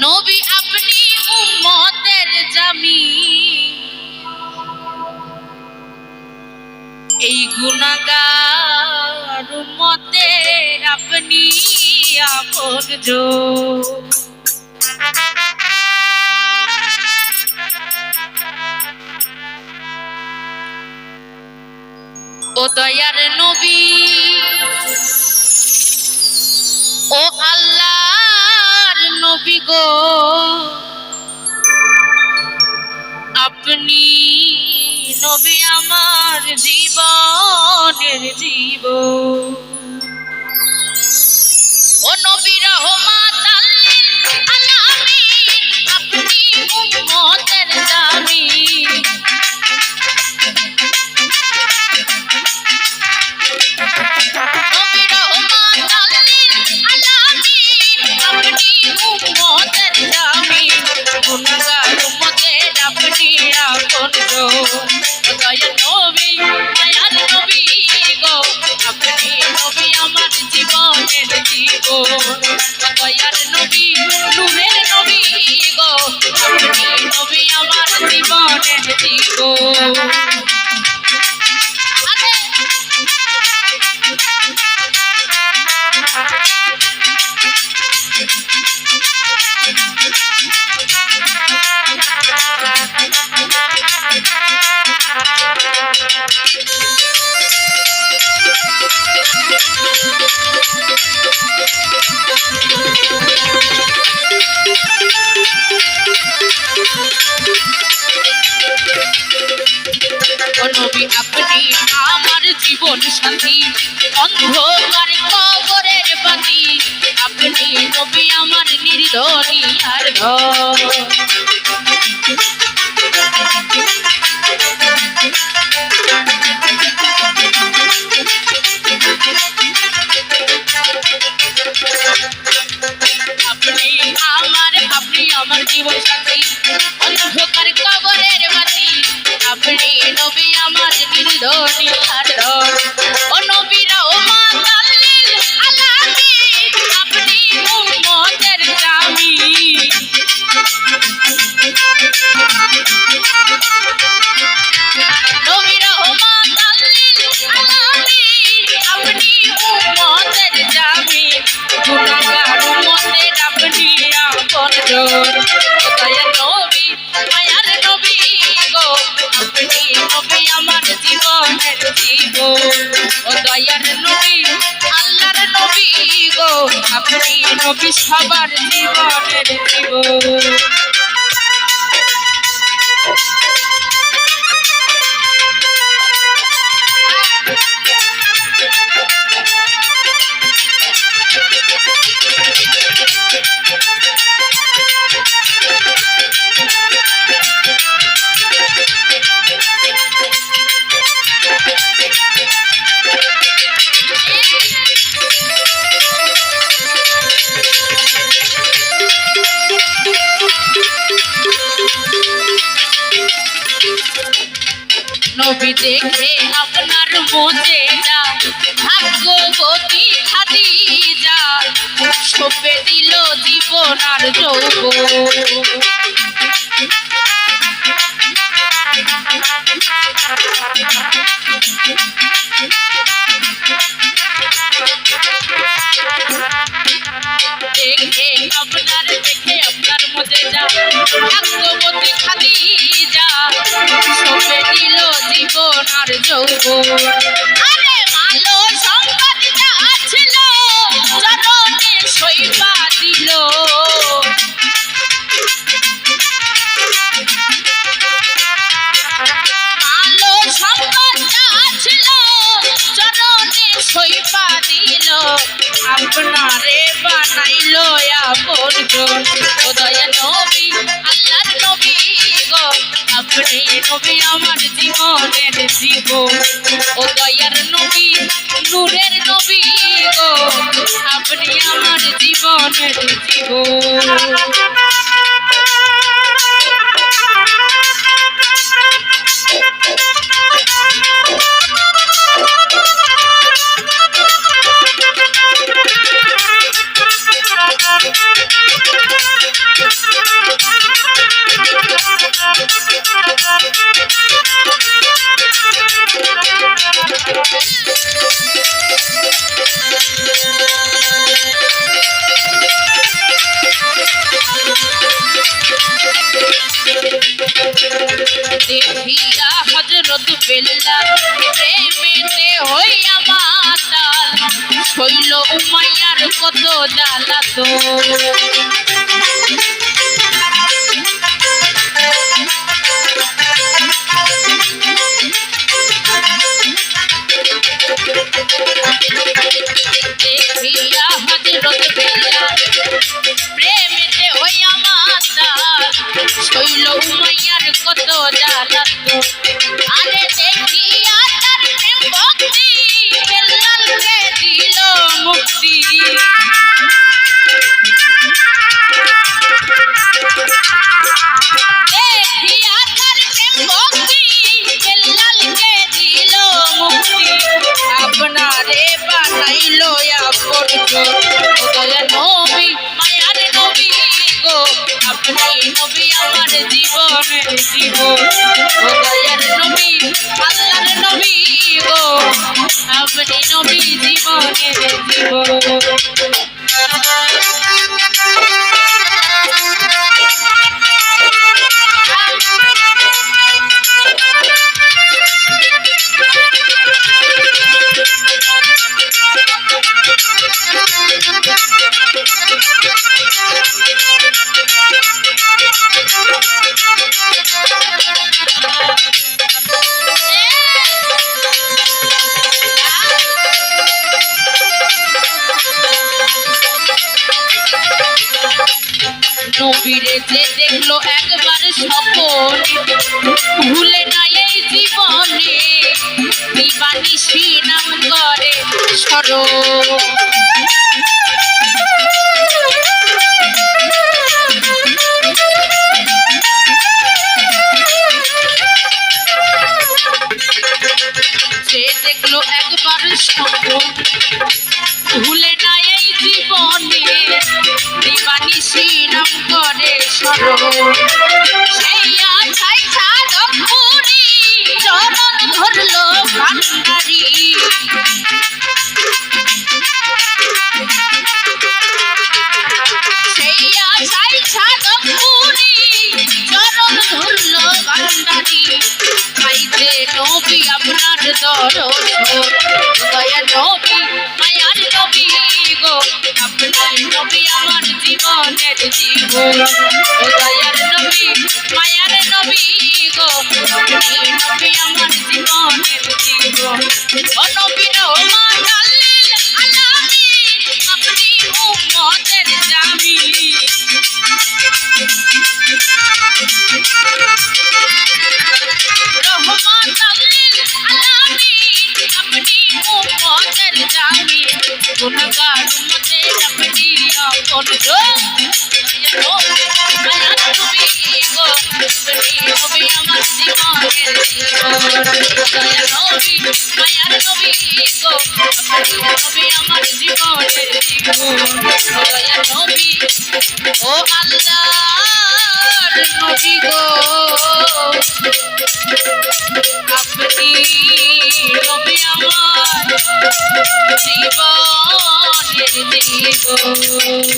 নবী আপনি উম্মতের জামি। এই গুণাগার উম্মতের আপনি আপন জো। ও দয়ার নবী গো। আপনি নবী আমার জীবনের জীব। ও নবী রহমাত আপনি উম্মতের দয়া নবী, মায়ার নবী গো। আপনি নবী আমার জীবনের জীবন। দয়ার নবী, নূরের নবী গো। নবী আপনি আমার জীবন সাথী। অন্ধকার কবরের বাতি। আপনি নবী আমার নির্দনী আর ঘর। জীবন সাথী। অন্ধকার কবরের বাতি আপনি নবী আমার নির্দনী আপনি নবী সবার জীবনের জীবন। নবী দেখে আপনার মজে যা। ভাগ্যবতী খাদি যা সপে দিল জীবন আর যৌব দেখে আপনার দেখে আপনার মজে যা। ভাগ্যবতী খাদি যা সপে দিল জীবন আর যৌবন আরে ভালো সম্পদ যা ছিল, চরণে সইবা দিল। সইবা দিল আপনারে বানাইলো আপন ও নবী আপনি নবী আমার জীবনের জীব ও দয়ার নবী, নূরের নবী গো, আপনি আমার জীবনের জীবন। দেখিয়া হজরত বেল্লা প্রেমেতে হইয়া মাতাল। শৈল উমাইয়ার কত জ্বালা বেল্লালকে দিল মুক্তি? আপনারে বানাইলো আপন নবী আপনি নবী, আমার জীবনের জীবন। ও দয়ার নবী, আল্লাহর নবী গো। আপনি নবী জীবনের জীবন। নবীরে যে দেখল একবার স্বপন ভুলে নাই এই জীবনে দিবানিসি নাম করে স্মরণ। নবী আপনার দরদ দয়া নবী মায়ার নবী গো। আপনার নবী আমার জীবনের জীবন। দয়ার নবী মায়ার নবী গো। আপনার নবী আমার জীবনের জীবন। নবী উম্মতের জামি গুণগান উম্মতের আপনি আপন গো নবী আমার জীবনের জীবন নবী মায়ার নবী গো নবী আমার জীবনের জীবন দয়া নবী ও আল্লাহর নবী গো আপনি নবী আমার জীবনের জীবন।